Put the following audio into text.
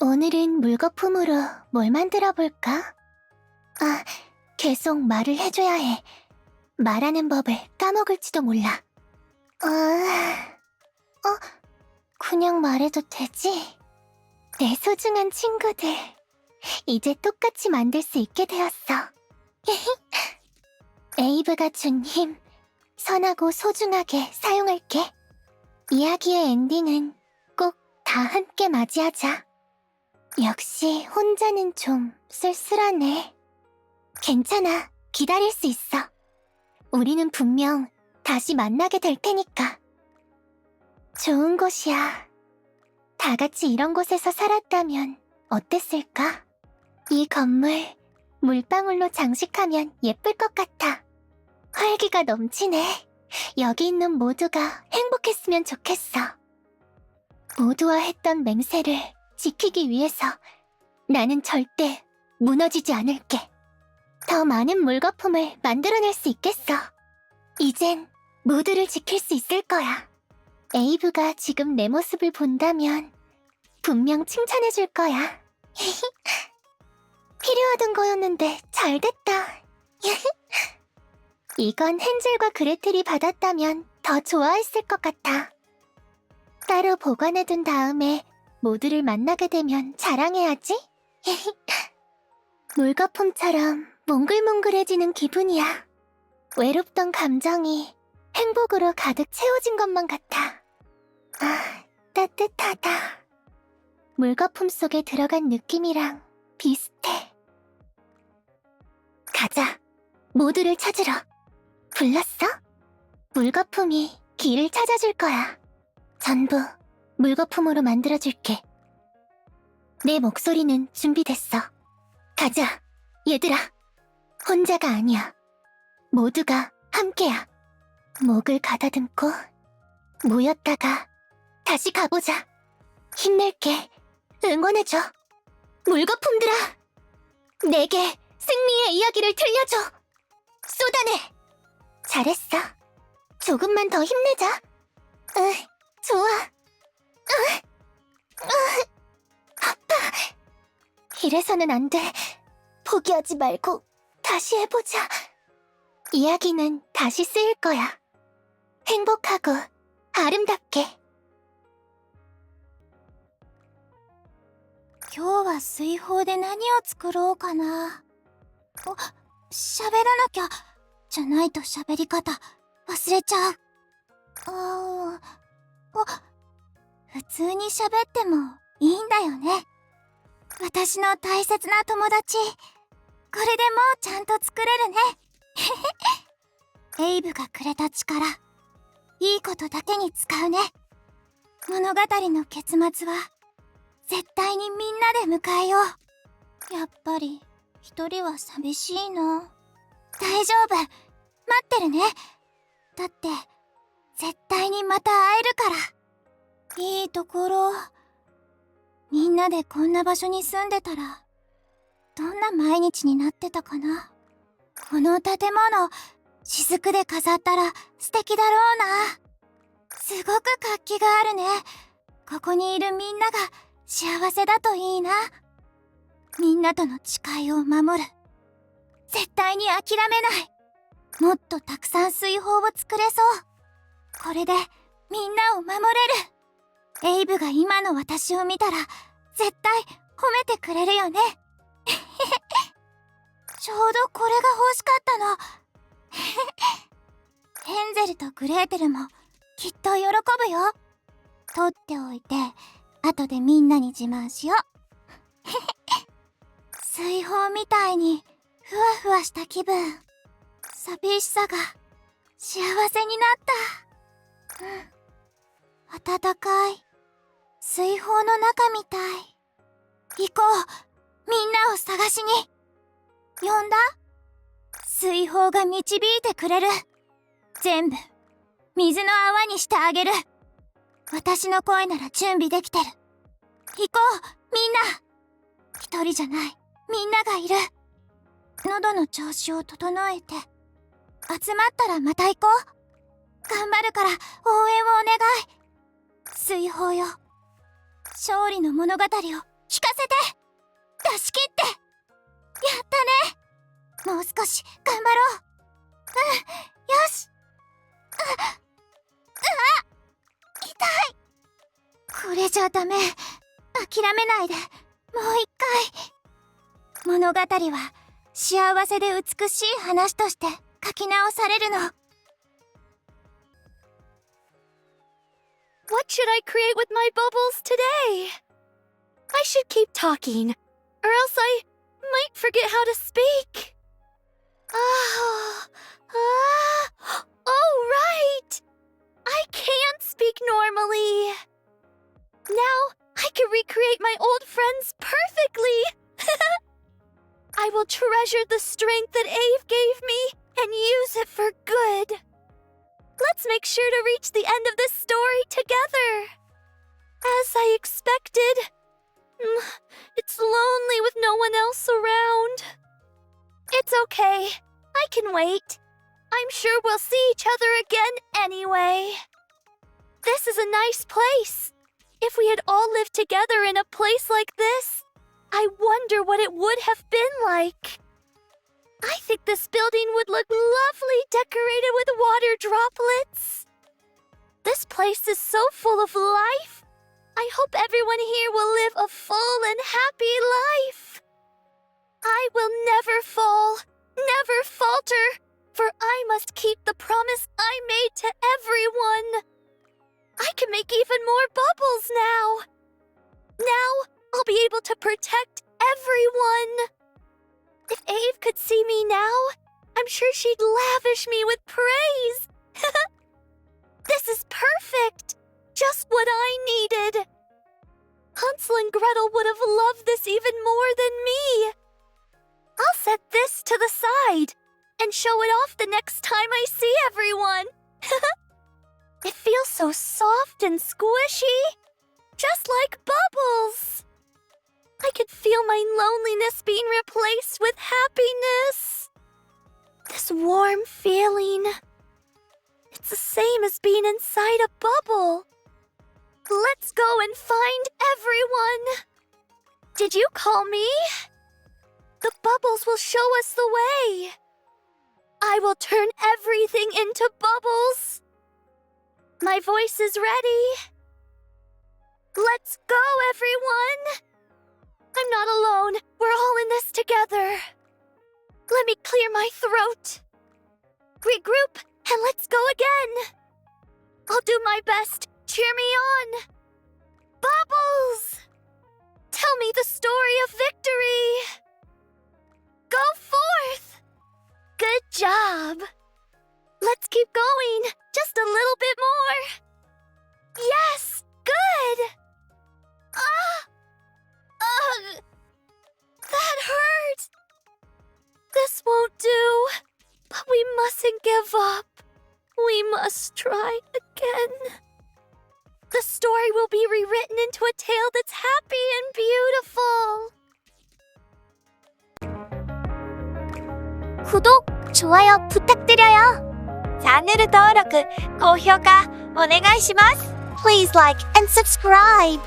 오늘은 물거품으로 뭘 만들어 볼까? 아, 계속 말을 해줘야 해. 말하는 법을 까먹을지도 몰라. 아, 어, 그냥 말해도 되지? 내 소중한 친구들. 이제 똑같이 만들 수 있게 되었어. 에이브가 준 힘, 선하고 소중하게 사용할게. 이야기의 엔딩은 꼭 다 함께 맞이하자. 역시 혼자는 좀 쓸쓸하네. 괜찮아. 기다릴 수 있어. 우리는 분명 다시 만나게 될 테니까. 좋은 곳이야. 다 같이 이런 곳에서 살았다면 어땠을까? 이 건물 물방울로 장식하면 예쁠 것 같아. 활기가 넘치네. 여기 있는 모두가 행복했으면 좋겠어. 모두와 했던 맹세를 지키기 위해서 나는 절대 무너지지 않을게. 더 많은 물거품을 만들어낼 수 있겠어. 이젠 모두를 지킬 수 있을 거야. 에이브가 지금 내 모습을 본다면 분명 칭찬해 줄 거야. 필요하던 거였는데 잘 됐다. 이건 헨젤과 그레텔이 받았다면 더 좋아했을 것 같아. 따로 보관해둔 다음에 모두를 만나게 되면 자랑해야지. 물거품처럼 몽글몽글해지는 기분이야. 외롭던 감정이 행복으로 가득 채워진 것만 같아. 아, 따뜻하다. 물거품 속에 들어간 느낌이랑 비슷해. 가자. 모두를 찾으러. 불렀어? 물거품이 길을 찾아줄 거야. 전부 물거품으로 만들어줄게. 내 목소리는 준비됐어. 가자, 얘들아. 혼자가 아니야. 모두가 함께야. 목을 가다듬고 모였다가 다시 가보자. 힘낼게. 응원해줘. 물거품들아. 내게 승리의 이야기를 들려줘. 쏟아내. 잘했어. 조금만 더 힘내자. 으, 좋아. 이래서는 안 돼. 포기하지 말고 다시 해보자. 이야기는 다시 쓰일 거야. 행복하고 아름답게. 今日は水泡で何を作ろうかな。お、喋らなきゃ。じゃないと喋り方、忘れちゃう。あー、お、普通に喋ってもいいんだよね。 私の大切な友達。これでもうちゃんと作れるね。エイブがくれた力、いいことだけに使うね。物語の結末は、絶対にみんなで迎えよう。やっぱり、一人は寂しいな。大丈夫。待ってるね。だって、絶対にまた会えるから。いいところ。みんなでこんな場所に住んでたら、どんな毎日になってたかな？この建物、雫で飾ったら素敵だろうな。すごく活気があるね。ここにいるみんなが幸せだといいな。みんなとの誓いを守る。絶対に諦めない。もっとたくさん水泡を作れそう。これでみんなを守れる。エイブが今の私を見たら絶対褒めてくれるよね。ちょうどこれが欲しかったの。ヘンゼルとグレーテルもきっと喜ぶよ。取っておいて、後でみんなに自慢しよう。水泡みたいにふわふわした気分。寂しさが幸せになった。うん。暖かい。水泡の中みたい。行こう。みんなを探しに。呼んだ？水泡が導いてくれる。全部、水の泡にしてあげる。私の声なら準備できてる。行こう、みんな。一人じゃない、みんながいる。喉の調子を整えて、集まったらまた行こう。頑張るから応援をお願い。水泡よ。勝利の物語を聞かせて。出し切って。やったね。もう少し頑張ろう。うん。よし。ううわ痛い。これじゃダメ。諦めないで。もう一回。物語は幸せで美しい話として書き直されるの。What should I create with my bubbles? I should keep talking, or else I might forget how to speak. Ah, oh, right! I can't speak normally. Now I can recreate my old friends perfectly. I will treasure the strength that Ave gave me and use it for good. Let's make sure to reach the end of this story together. As I expected, it's lonely with no one else around. It's okay. I can wait. I'm sure we'll see each other again anyway. This is a nice place. If we had all lived together in a place like this, I wonder what it would have been like. I think this building would look lovely decorated with water droplets. This place is so full of life. I hope everyone here will live a full and happy life. I will never fall, never falter, for I must keep the promise I made to everyone. I can make even more bubbles now. Now I'll be able to protect everyone. If Ave could see me now, I'm sure she'd lavish me with praise. this is perfect. Just what I needed. Hansel and Gretel would have loved this even more than me. I'll set this to the side and show it off the next time I see everyone. it feels so soft and squishy, just like bubbles. I could feel my loneliness being replaced with happiness. This warm feeling. It's the same as being inside a bubble. Let's go and find everyone. Did you call me? The bubbles will show us the way. I will turn everything into bubbles. My voice is ready. Let's go, everyone. I'm not alone. We're all in this together. Let me clear my throat. Regroup and let's go again. I'll do my best. Cheer me on. Bubbles! Tell me the story of victory. Go forth. Good job. Let's keep going. Just a little bit more. Yes, good. Ah! Ugh! That hurt! This won't do. But we mustn't give up. We must try again. The story will be rewritten into a tale that's happy and beautiful. 구독, 좋아요 부탁드려요. 자네르登録, 고효과, 오네가이시마스. Please like and subscribe.